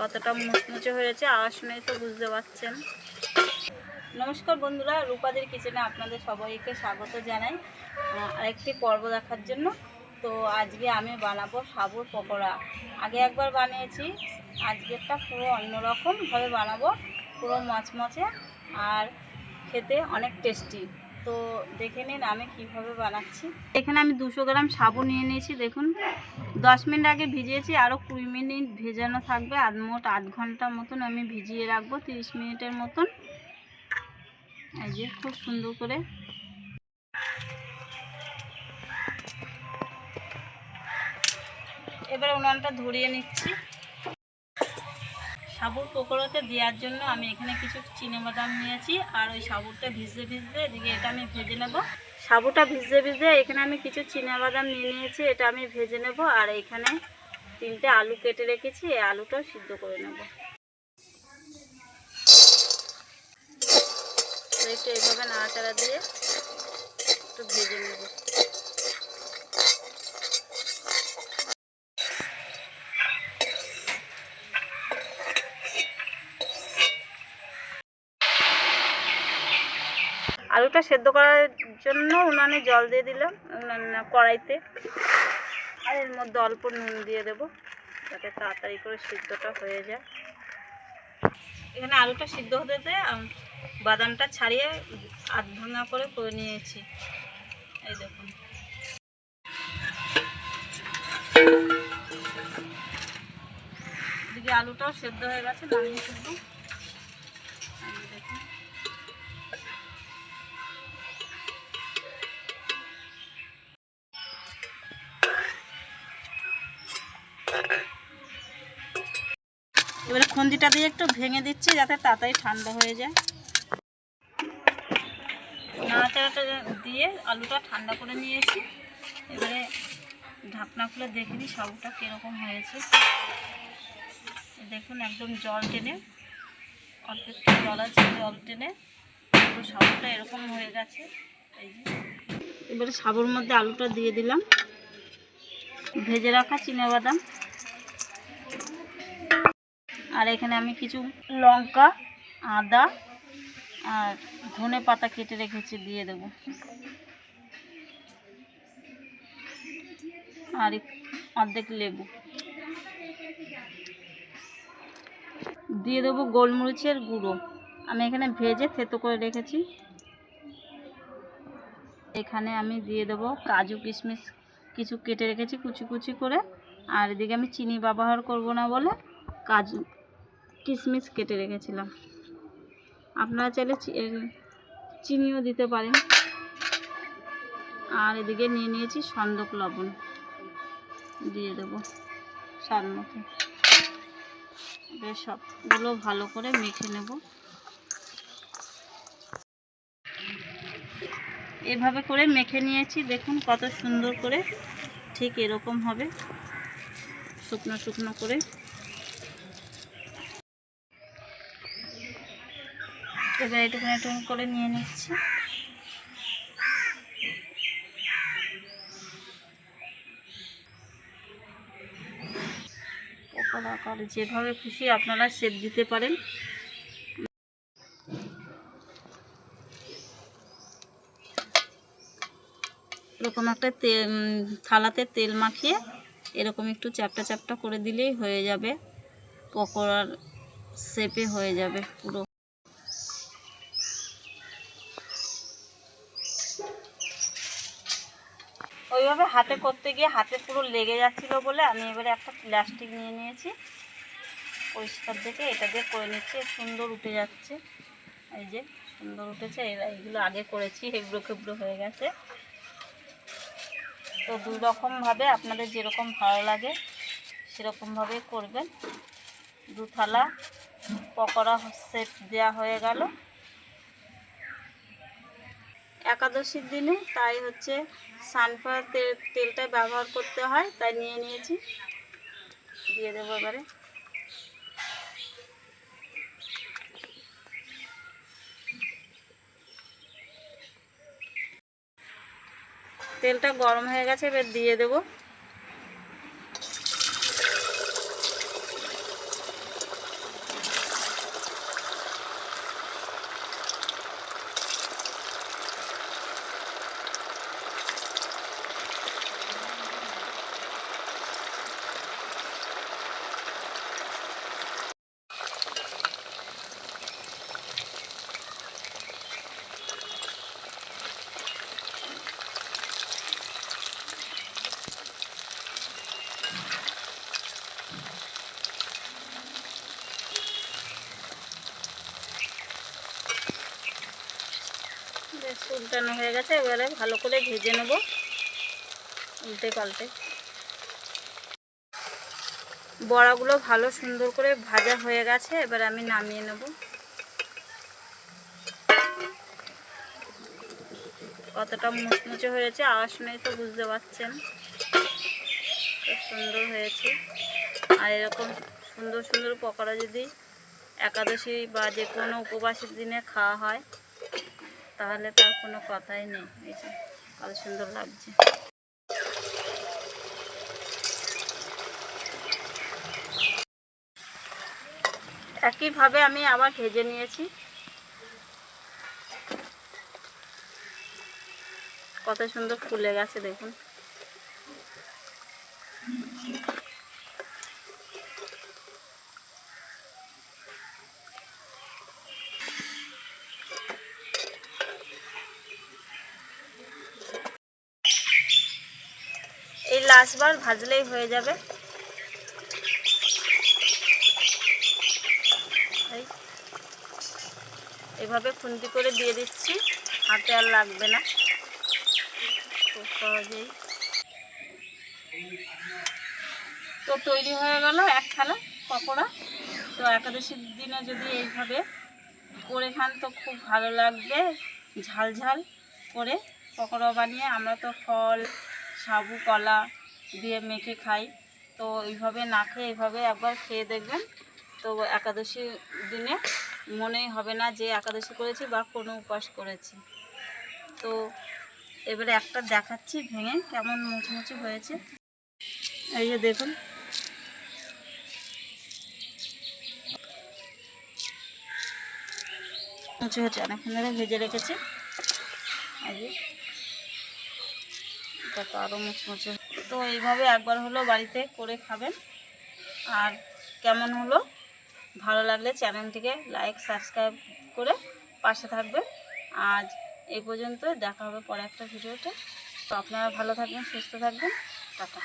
কতটা মুচমুচে হয়েছে, আওয়াজ শুনেই তো বুঝতে পারছেন। নমস্কার বন্ধুরা, রূপাদের কিচেনে আপনাদের সবাইকে স্বাগত জানাই আরেকটি পর্ব দেখার জন্য। তো আজকে আমি বানাবো সাবুর পকোড়া। আগে একবার বানিয়েছি, আজকেরটা পুরো অন্যরকমভাবে বানাবো, পুরো মচমচে আর খেতে অনেক টেস্টি। তো দেখে নিন আমি কীভাবে বানাচ্ছি। এখানে আমি দুশো গ্রাম সাবু নিয়ে নিয়েছি, দেখুন। দশ মিনিট আগে ভিজিয়েছি আরও কুড়ি মিনিট ভেজানো থাকবে আধ মোট আধ ঘণ্টা মতন আমি ভিজিয়ে রাখব, তিরিশ মিনিটের মতন। এই যে খুব সুন্দর করে। এবার উনানটা ধরিয়ে নিচ্ছি। সাবুর পকোড়াতে দেওয়ার জন্য আমি এখানে কিছু বাদাম নিয়েছি, আর ওই সাবুরটা ভিজতে ভিজতে এদিকে এটা আমি ভেজে নেব। সাবুটা ভিজতে ভিজতে এখানে আমি কিছু বাদাম নিয়ে নিয়েছি, এটা আমি ভেজে নেব, আর এখানে তিনটে আলু কেটে রেখেছি, এই আলুটাও সিদ্ধ করে নেব। একটু এইভাবে নাড়াচাড়া দিয়ে একটু ভেজে নেব আলুটা সেদ্ধ করার জন্য উনানে জল দিয়ে দিলাম কড়াইতে। আর এর মধ্যে অল্প নুন দিয়ে দেব, যাতে তাড়াতাড়ি করে সিদ্ধটা হয়ে যায়। এখানে আলুটা সিদ্ধ হতে বাদামটা ছাড়িয়ে আধ ভাঙা করে করে নিয়েছি। এই দেখুন। আলুটাও সেদ্ধ হয়ে গেছে, নামিয়ে ফেলব। এবারে খন্দিটা দিয়ে একটু ভেঙে দিচ্ছি যাতে তাড়াতাড়ি ঠান্ডা হয়ে যায়। নাড়াচাড়াটা দিয়ে আলুটা ঠান্ডা করে নিয়ে নিয়েছি। এবারে ঢাকনা খুলে দেখে নিই সাবুটা কীরকম হয়েছে। দেখুন একদম জল টেনে, অল্প একটু জল আছে, জল টেনে পুরো সাবুটা এরকম হয়ে গেছে। এই যে। এবারে সাবুর মধ্যে আলুটা দিয়ে দিলাম। ভেজে রাখা বাদাম আর এখানে আমি কিছু লঙ্কা, আদা আর ধনে পাতা কেটে রেখেছি, দিয়ে দেব। আর অর্ধেক লেবু। দিয়ে দেবো গোলমরিচের গুঁড়ো। আমি এখানে ভেজে থেতো করে রেখেছি। এখানে আমি দিয়ে দেবো কাজু কিশমিশ। কিছু কেটে রেখেছি কুচি কুচি করে। আর এদিকে আমি চিনি ব্যবহার করব না বলে কাজু কিশমিশ কেটে রেখেছিলাম। আপনারা চাইলে চিনিও দিতে পারেন। আর এদিকে নিয়ে নিয়েছি সন্দক লবণ। দিয়ে দেবো স্বাদ মতো। সবগুলো ভালো করে মেখে নেব। এভাবে করে মেখে নিয়েছি। দেখুন কত সুন্দর করে ঠিক এরকম হবে। শুকনো শুকনো করে। এবার এটুকুন এটুকুন করে নিয়ে নিচ্ছি। পকোড়া আকারে যেভাবে খুশি আপনারা সেপ দিতে পারেন। এরকম একটা তেল থালাতে তেল মাখিয়ে এরকম একটু চ্যাপটা চ্যাপটা করে দিলেই হয়ে যাবে। পকোড়ার শেপে হয়ে যাবে পুরো। হাতে করতে গিয়ে হাতে পুরো লেগে যাচ্ছিল বলে আমি এবারে একটা প্লাস্টিক নিয়ে নিয়েছি। পরিষ্কার দেখে এটা দিয়ে করে নিচ্ছি, সুন্দর উঠে যাচ্ছে। এই যে সুন্দর উঠেছে এগুলো আগে করেছি হেবড়ো খেবড়ো হয়ে গেছে। তো দু রকমভাবে আপনাদের যেরকম ভালো লাগে সেরকমভাবে করবেন। দু থালা পকোড়া সেট দেওয়া হয়ে গেল। একাদশীর দিনে তাই হচ্ছে সানফ্লাওয়ার তেল, তেলটাই ব্যবহার করতে হয়, তাই নিয়ে নিয়েছি। দিয়ে দেবো এবারে। তেলটা গরম হয়ে গেছে, এবার দিয়ে দেবো। গেছে, এবারে ভালো করে ভেজে নেব উল্টে পাল্টে। বড়াগুলো ভালো সুন্দর করে ভাজা হয়ে গেছে, এবার আমি নামিয়ে নেব। কতটা মুচমুচে হয়েছে, আওয়াজ শুনেই তো বুঝতে পারছেন। খুব সুন্দর হয়েছে। আর এরকম সুন্দর সুন্দর পকোড়া যদি একাদশী বা যে কোনো উপবাসের দিনে খাওয়া হয় তাহলে তার কোনো কথাই নেই। এই যে, কত সুন্দর লাগছে। একইভাবে আমি আবার ভেজে নিয়েছি। কত সুন্দর ফুলে গেছে, দেখুন। লাস্টবার ভাজলেই হয়ে যাবে। এভাবে খুন্তি করে দিয়ে দিচ্ছি, হাতে আর লাগবে না। সহজেই। তো তৈরি হয়ে গেল এক থালা পকোড়া। তো একাদশীর দিনে যদি এইভাবে করে খান তো খুব ভালো লাগবে। ঝাল ঝাল করে পকোড়া বানিয়ে, আমরা তো ফল, সাবু, কলা দিয়ে মেখে খাই। তো এইভাবে না খেয়ে এইভাবে একবার খেয়ে দেখবেন। তো একাদশী দিনে মনেই হবে না যে একাদশী করেছি বা কোনো উপাস করেছি। তো এবারে একটা দেখাচ্ছি ভেঙে কেমন মুচমুচে হয়েছে। এই যে দেখুন। মুচে হচ্ছে অনেকক্ষণ ধরে ভেজে রেখেছি। যে, এটা তো আরও মুচমুচে তো এইভাবে একবার হলো বাড়িতে করে খাবেন। আর কেমন হলো? ভালো লাগলে চ্যানেলটিকে লাইক, সাবস্ক্রাইব করে পাশে থাকবেন আজ এই পর্যন্ত দেখা হবে পরে একটা ভিডিওতে। তো আপনারা ভালো থাকবেন, সুস্থ থাকবেন। টাটা।